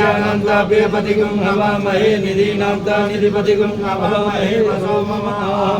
प्रियानन्दाप्रियपतिगुं हवामहे निधीनान्ता निधिपतिगुं हवामहे वसो मम आमजानीगर्दम् पुञ्जासिरदम्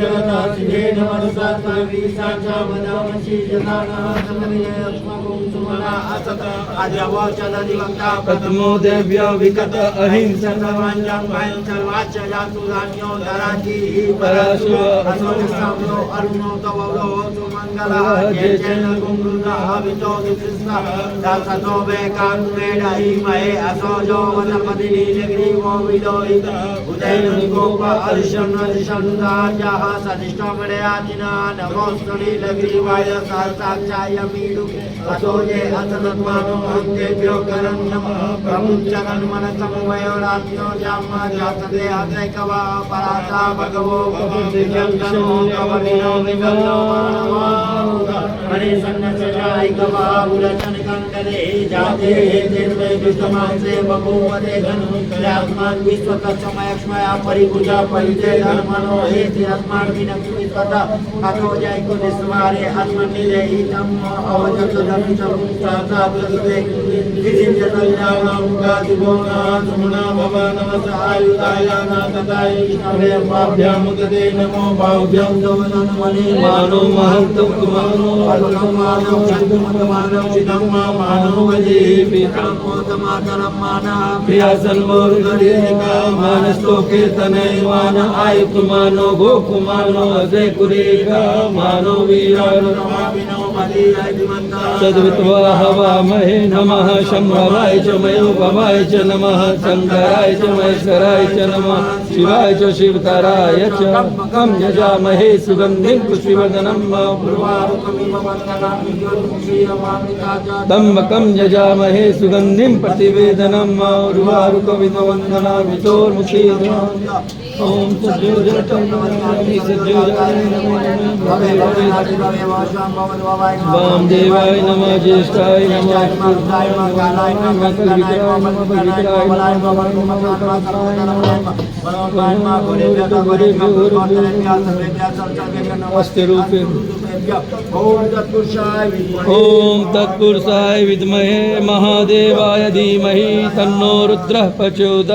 जगता सिंहेन मनसा प्रथमो देव्या विकट अहिंसा असोजे असतत्मानो अन्तेभ्यो करण्यम प्रमुञ्चकन् मनसमवयोरात्म्यो जाम्मा जातते अत्रैकवा पराता भगवो दिव्यं तन्मो कवलिनो विगल्लो हरे सन्नसजायिकवा बुलचन कण्डले जाते हेतेर्वे विष्टमांसे बभूवते घनुत्र्यात्मान् विश्वतत्समयक्ष्मया परिभुजा परिते धर्मनो हेति अस्मान् विनक्ष्मित्वत अथो जैको निस्वारे अस्मन्निले हितं अवजत धर्मितं साता प्रसुते विधिं जतल्यानां गादिभोना सुमना भव नमस आयुधाय नाथताय विष्णवे पाभ्यां मुदते नमो बाहुभ्यां दवनं मने मानो महन्तं कुमानो अरुणं मानव चन्द्रमत मानव चिदं मा मानव वजे पितरं मोदमातरं मानः तनयमान आयुकुमानो गोकुमानो अजय कुरेका मानो सद्वित्वा हवामहे नमः शम्भवाय च मयोभवाय च नमः शङ्कराय च महेश्वराय च नमः, शिवाय च शिवतराय च कं यजामहे सुगन्धिं पुष्पिवर्धनं तम्बकं यजामहे सुगन्धिं प्रतिवेदनं उर्वारुकविदवन्दना विचोर्मुखीर्वा ॐ सद्योजटं वामदेवाय य नमोष्ठायरूपे ॐ तत्पुरुषाय विद्महे महादेवाय धीमहि तन्नो रुद्रः प्रचोद